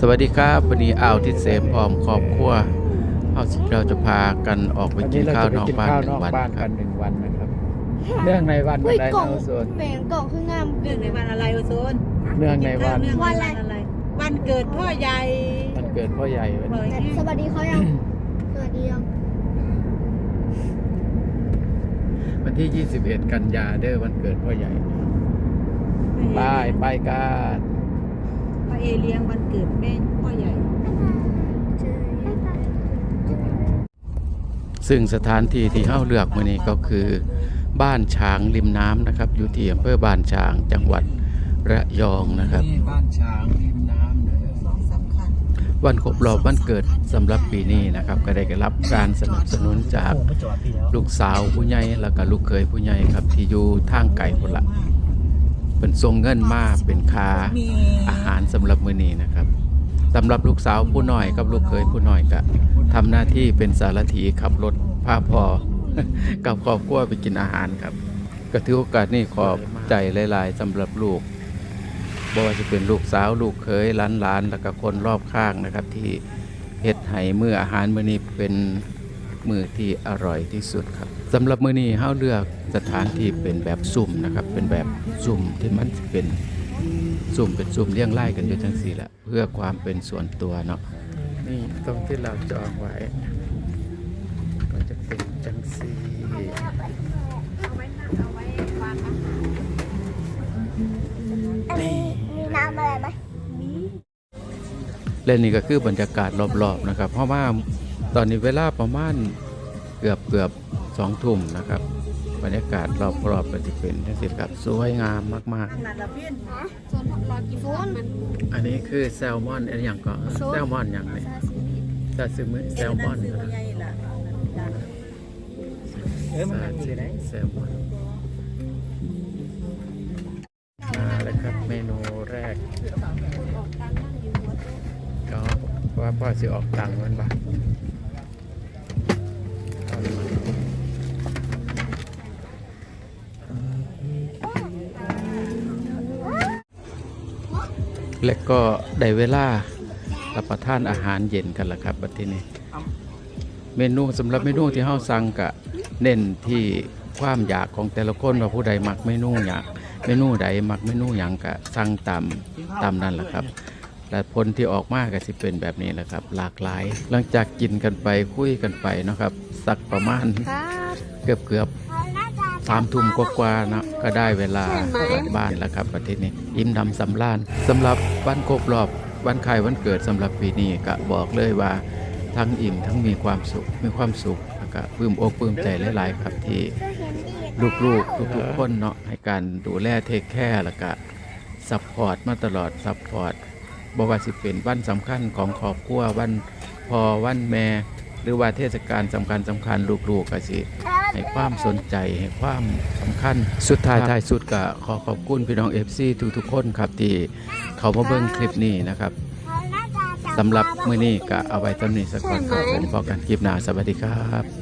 สวัสดีครับวันนี้อ่าวทิศเสพพร้อมครอบครัวเราเราจะพากันออกไปวันกินี้นเราข้าวจะไปนอกกินบ้านข้าวหนึ่นองกวันบ้านคกัรับนหนึ่งวันนะครับเนื่องในวันเฮ้ยอะไรกล่องนะโซนแบ่งกล่องคืองามเนื่องในวันอะไรโอโซนเนื่องในวันเนื่องในวันอะไร วันเกิดพ่อใหญ่ วันเกิดพ่อใหญ่วันบอกนี้อย่างนี้สวัสดีเขายังสวัสดียังวันที่ 21 กันยาเด้อวันเกิดพ่อใหญ่ไปไปกันพ่อ เอเลี้ยงวันเกิดแม่พ่อใหญ่ ซึ่งสถานที่ที่เฮาเลือกมื้อนี้ก็คือ บ้านช้างริมน้ำนะครับ อยู่ที่อำเภอบ้านช้างจังหวัดระยองนะครับ นี่บ้านช้างริมน้ำเด้อสองสำคัญวันครบรอบวันเกิดสำหรับปีนี้นะครับ ก็ได้รับการสนับสนุนจากลูกสาวผู้ใหญ่แล้วก็ลูกเคยผู้ใหญ่ครับที่อยู่ทางไกลพุ่นละ เป็นส่งเงินมาเป็นค่ามีอาหารสำหรับมื้อนี้นะครับสำหรับลูกสาวผู้น้อยกับลูกเคยผู้น้อยก็ทำหน้าที่เป็นสารถีขับรถพาพอกับครอบครัวไปกินอาหารครับ ก็ถือโอกาสนี้ขอบใจหลาย ๆสำหรับลูกบ่ว่าจะเป็นลูกสาวลูกเคยหลานๆแล้วก็คนรอบข้างนะครับ ที่เฮ็ดให้มื้ออาหารมื้อนี้เป็น มื้อที่อร่อยที่สุดครับสำหรับมื้อนี้เฮาเลือกสถานที่เป็นแบบซุ่มนะครับ เป็นแบบซุ่มที่มันสิเป็นซุ่มเป็นซุ่มเลี้ยงไล่กันอยู่จังสี่แหละเพื่อความเป็นส่วนตัวเนาะนี่ตรงที่เราจองไว้ ก็จะเป็นจังสี่อันนี้มีน้ำอะไรไหมและนี่ก็คือบรรยากาศรอบๆนะครับ เพราะว่า ตอนนี้เวลาประมาณเกือบเกือบสองทุ่มนะครับ บรรยากาศรอบๆก็จะเป็นจังสี่ครับสวยงามมากขนาดละพี่นๆอันนี้คือแซลมอนอันอย่างก็แซลมอนอย่างนี้ซาซิมิแซลมอนซื้อนะใหญ่ละเออมันซานั่งอซิยู่ไหนมิแซลมอนมาแล้วครับเมนูแรกก็ว่าพ่อสิออกตังค์มันบ้า และก็ได้เวลารับประทานอาหารเย็นกันแล้วครับบัดทีนี้ เมนูสำหรับเมนูที่เฮาสั่งกะเน้นที่ความอยากของแต่ละคนว่าผู้ใดมักเมนูอยากเมนูใดมักเมนูหยังกะสั่งตามตามนั้นแหละครับและผลที่ออกมาก็สิเป็นแบบนี้แหละครับ หลากหลาย หลังจากกินกันไปคุยกันไปเนาะครับ สักประมาณครับเกือบเกือบ สามทุ่มกว่าๆนะก็ได้เวลากลับบ้านแล้วครับประเทศนี้อิ่มดำสำราญสำหรับวันครบรอบวันคล้ายวันเกิดสำหรับปีนี้ก็บอกเลยว่าทั้งอิ่มทั้งมีความสุขมีความสุขแล้วก็ปลื้มอกปลื้มใจหลายๆครับที่ลูกๆทุกๆคนเนาะให้การดูแลเทคแคร์แล้วก็ซัพพอร์ตมาตลอดซัพพอร์ตบ่ว่าสิเป็นวันสำคัญของครอบครัววันพอวันแม่ หรือว่าเทศกาลสำคัญสำคัญลูกๆก็สิ ให้ความสนใจให้ความสำคัญสุดท้ายท้ายสุดก็ขอขอบคุณพี่น้องเอฟซีทุกๆคนครับที่เขามาเบิ่งคลิปนี้นะครับสำหรับมื้อนี้ก็เอาไว้ตำนี้สักก่อนครับผมพอกันคลิปหน้าสวัสดีครับ